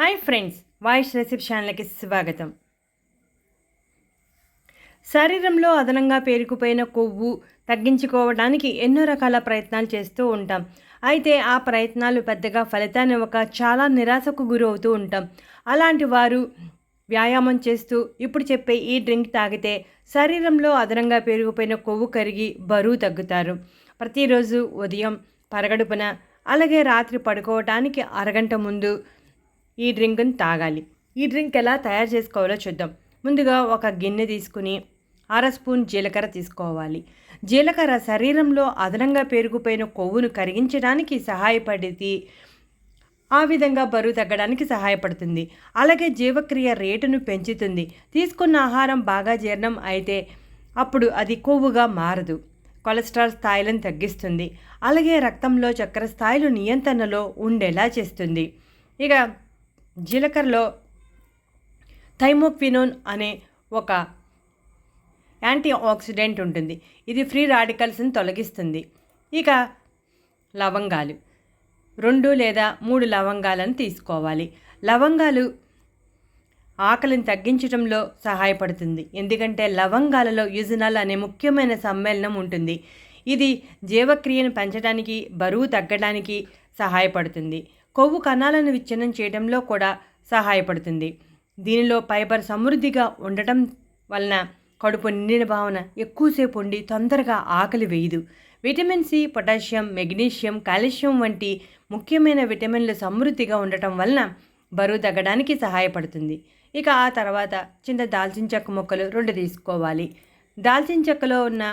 Hi friends voice రిసెప్షన్లకి ఛానల్కి స్వాగతం. శరీరంలో అదనంగా పేరుకుపోయిన కొవ్వు తగ్గించుకోవడానికి ఎన్నో రకాల ప్రయత్నాలు చేస్తూ ఉంటాం. అయితే ఆ ప్రయత్నాలు పెద్దగా ఫలితాన్ని ఒక చాలా నిరాశకు గురవుతూ ఉంటాం. అలాంటి వారు వ్యాయామం చేస్తూ ఇప్పుడు చెప్పే ఈ డ్రింక్ తాగితే శరీరంలో అదనంగా పేరుకుపోయిన కొవ్వు కరిగి బరువు తగ్గుతారు. ప్రతిరోజు ఉదయం పరగడుపున అలాగే రాత్రి పడుకోవటానికి అరగంట ముందు ఈ డ్రింక్ని తాగాలి. ఈ డ్రింక్ ఎలా తయారు చేసుకోవాలో చూద్దాం. ముందుగా ఒక గిన్నె తీసుకుని అర స్పూన్ జీలకర్ర తీసుకోవాలి. జీలకర్ర శరీరంలో అదనంగా పేరుకుపోయిన కొవ్వును కరిగించడానికి సహాయపడితే ఆ విధంగా బరువు తగ్గడానికి సహాయపడుతుంది. అలాగే జీవక్రియ రేటును పెంచుతుంది. తీసుకున్న ఆహారం బాగా జీర్ణం అయితే అప్పుడు అది కొవ్వుగా మారదు. కొలెస్ట్రాల్ స్థాయిలను తగ్గిస్తుంది. అలాగే రక్తంలో చక్కెర స్థాయిలు నియంత్రణలో ఉండేలా చేస్తుంది. ఇక జీలకర్రలో థైమోక్వినోన్ అనే ఒక యాంటీ ఆక్సిడెంట్ ఉంటుంది. ఇది ఫ్రీ రాడికల్స్ని తొలగిస్తుంది. ఇక లవంగాలు. రెండు లేదా మూడు లవంగాలను తీసుకోవాలి. లవంగాలు ఆకలిని తగ్గించడంలో సహాయపడుతుంది. ఎందుకంటే లవంగాలలో యుజనాల్ అనే ముఖ్యమైన సమ్మేళనం ఉంటుంది. ఇది జీవక్రియను పెంచడానికి బరువు తగ్గడానికి సహాయపడుతుంది. కొవ్వు కణాలను విచ్ఛిన్నం చేయడంలో కూడా సహాయపడుతుంది. దీనిలో ఫైబర్ సమృద్ధిగా ఉండటం వలన కడుపు నిండిన భావన ఎక్కువసేపు ఉండి తొందరగా ఆకలి వేయదు. Vitamin C potassium magnesium calcium వంటి ముఖ్యమైన విటమిన్లు సమృద్ధిగా ఉండటం వలన బరువు తగ్గడానికి సహాయపడుతుంది. ఇక ఆ తర్వాత చిన్న దాల్చిన చెక్క మొక్కలు రెండు తీసుకోవాలి. దాల్చిన చెక్కలో ఉన్న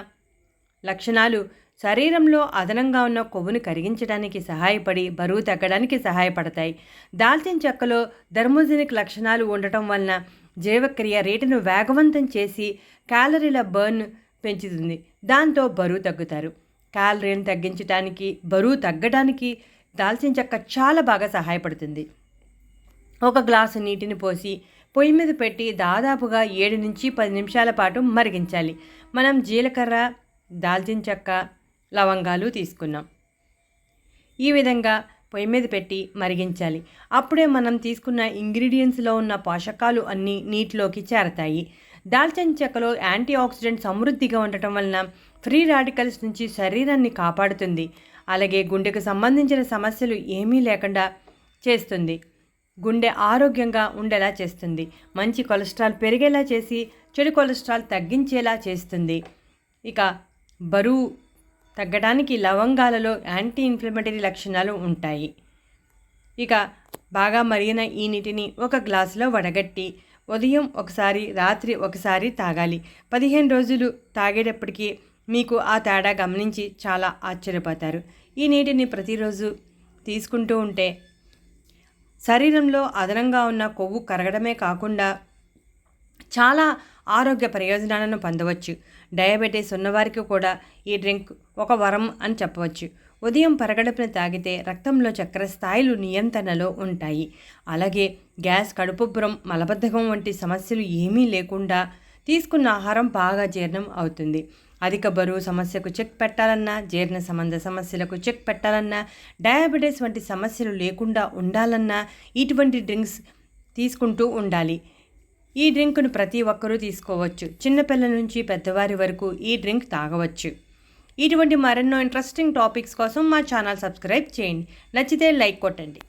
లక్షణాలు శరీరంలో అదనంగా ఉన్న కొవ్వును కరిగించడానికి సహాయపడి బరువు తగ్గడానికి సహాయపడతాయి. దాల్చిన చెక్కలో ధర్మోజనిక్ లక్షణాలు ఉండటం వలన జీవక్రియ రేటును వేగవంతం చేసి క్యాలరీల బర్న్ పెంచుతుంది. దాంతో బరువు తగ్గుతారు. క్యాలరీని తగ్గించడానికి బరువు తగ్గడానికి దాల్చిన చెక్క చాలా బాగా సహాయపడుతుంది. ఒక గ్లాసు నీటిని పోసి పొయ్యి మీద పెట్టి దాదాపుగా ఏడు నుంచి పది నిమిషాల పాటు మరిగించాలి. మనం జీలకర్ర దాల్చిన చెక్క లవంగాలు తీసుకున్నాం. ఈ విధంగా పొయ్యి మీద పెట్టి మరిగించాలి. అప్పుడే మనం తీసుకున్న ఇంగ్రీడియంట్స్లో ఉన్న పోషకాలు అన్నీ నీటిలోకి చేరతాయి. దాల్చిన చెక్కలో యాంటీ ఆక్సిడెంట్ సమృద్ధిగా ఉండటం వలన ఫ్రీ రాడికల్స్ నుంచి శరీరాన్ని కాపాడుతుంది. అలాగే గుండెకు సంబంధించిన సమస్యలు ఏమీ లేకుండా చేస్తుంది. గుండె ఆరోగ్యంగా ఉండేలా చేస్తుంది. మంచి కొలెస్ట్రాల్ పెరిగేలా చేసి చెడు కొలెస్ట్రాల్ తగ్గించేలా చేస్తుంది. ఇక బరువు తగ్గడానికి లవంగాలలో యాంటీ ఇన్ఫ్లమేటరీ లక్షణాలు ఉంటాయి. ఇక బాగా మరిగిన ఈ నీటిని ఒక గ్లాసులో వడగట్టి ఉదయం ఒకసారి రాత్రి ఒకసారి తాగాలి. పదిహేను రోజులు తాగేటప్పటికీ మీకు ఆ తేడా గమనించి చాలా ఆశ్చర్యపోతారు. ఈ నీటిని ప్రతిరోజు తీసుకుంటూ ఉంటే శరీరంలో అదనంగా ఉన్న కొవ్వు కరగడమే కాకుండా చాలా ఆరోగ్య ప్రయోజనాలను పొందవచ్చు. డయాబెటీస్ ఉన్నవారికి కూడా ఈ డ్రింక్ ఒక వరం అని చెప్పవచ్చు. ఉదయం పరగడుపున తాగితే రక్తంలో చక్కెర స్థాయిలు నియంత్రణలో ఉంటాయి. అలాగే గ్యాస్ కడుపుబ్బరం మలబద్ధకం వంటి సమస్యలు ఏమీ లేకుండా తీసుకున్న ఆహారం బాగా జీర్ణం అవుతుంది. అధిక బరువు సమస్యకు చెక్ పెట్టాలన్నా జీర్ణ సంబంధ సమస్యలకు చెక్ పెట్టాలన్నా డయాబెటీస్ వంటి సమస్యలు లేకుండా ఉండాలన్నా ఇటువంటి డ్రింక్స్ తీసుకుంటూ ఉండాలి. ఈ డ్రింక్ను ప్రతి ఒక్కరూ తీసుకోవచ్చు. చిన్నపిల్లల నుంచి పెద్దవారి వరకు ఈ డ్రింక్ తాగవచ్చు. ఇటువంటి మరెన్నో ఇంట్రెస్టింగ్ టాపిక్స్ కోసం మా ఛానల్ సబ్స్క్రైబ్ చేయండి. నచ్చితే లైక్ కొట్టండి.